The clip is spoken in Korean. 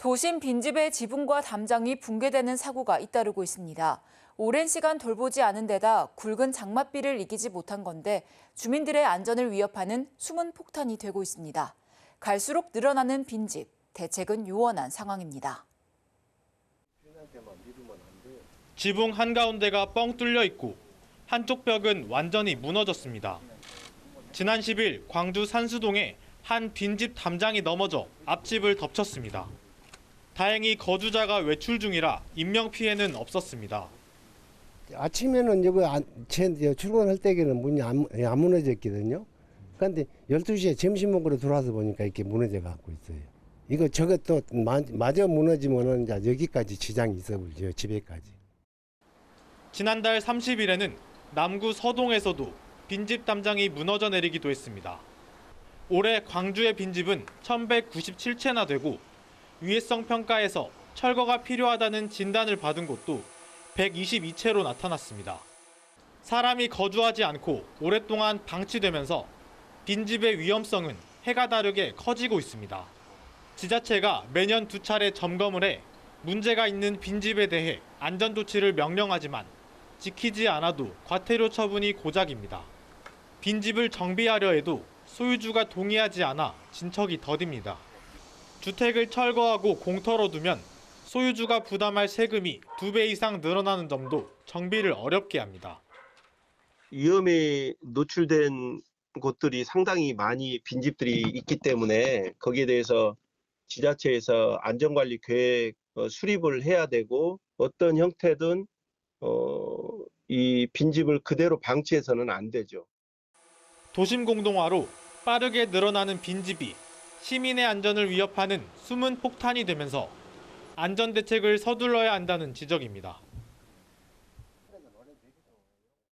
도심 빈집의 지붕과 담장이 붕괴되는 사고가 잇따르고 있습니다. 오랜 시간 돌보지 않은 데다 굵은 장맛비를 이기지 못한 건데 주민들의 안전을 위협하는 숨은 폭탄이 되고 있습니다. 갈수록 늘어나는 빈집, 대책은 요원한 상황입니다. 지붕 한가운데가 뻥 뚫려 있고 한쪽 벽은 완전히 무너졌습니다. 지난 10일 광주 산수동에 한 빈집 담장이 넘어져 앞집을 덮쳤습니다. 다행히 거주자가 외출 중이라 인명 피해는 없었습니다. 아침에는 이거 안, 제 출근할 때에는 문이 안, 안 무너졌거든요. 그런데 12시에 점심 먹으러 들어와서 보니까 이렇게 무너져 갖고 있어요. 이거 저거 또 마, 마저 무너지면은 여기까지 지장이 있어 버리죠. 집에까지. 지난달 30일에는 남구 서동에서도 빈집 담장이 무너져 내리기도 했습니다. 올해 광주의 빈집은 1197채나 되고 위해성 평가에서 철거가 필요하다는 진단을 받은 곳도 122채로 나타났습니다. 사람이 거주하지 않고 오랫동안 방치되면서 빈집의 위험성은 해가 다르게 커지고 있습니다. 지자체가 매년 두 차례 점검을 해 문제가 있는 빈집에 대해 안전조치를 명령하지만 지키지 않아도 과태료 처분이 고작입니다. 빈집을 정비하려 해도 소유주가 동의하지 않아 진척이 더딥니다. 주택을 철거하고 공터로 두면 소유주가 부담할 세금이 두 배 이상 늘어나는 점도 정비를 어렵게 합니다. 위험에 노출된 곳들이 상당히 많이 빈집들이 있기 때문에 거기에 대해서 지자체에서 안전관리 계획 어, 수립을 해야 되고 어떤 형태든 어, 이 빈집을 그대로 방치해서는 안 되죠. 도심 공동화로 빠르게 늘어나는 빈집이 시민의 안전을 위협하는 숨은 폭탄이 되면서 안전 대책을 서둘러야 한다는 지적입니다.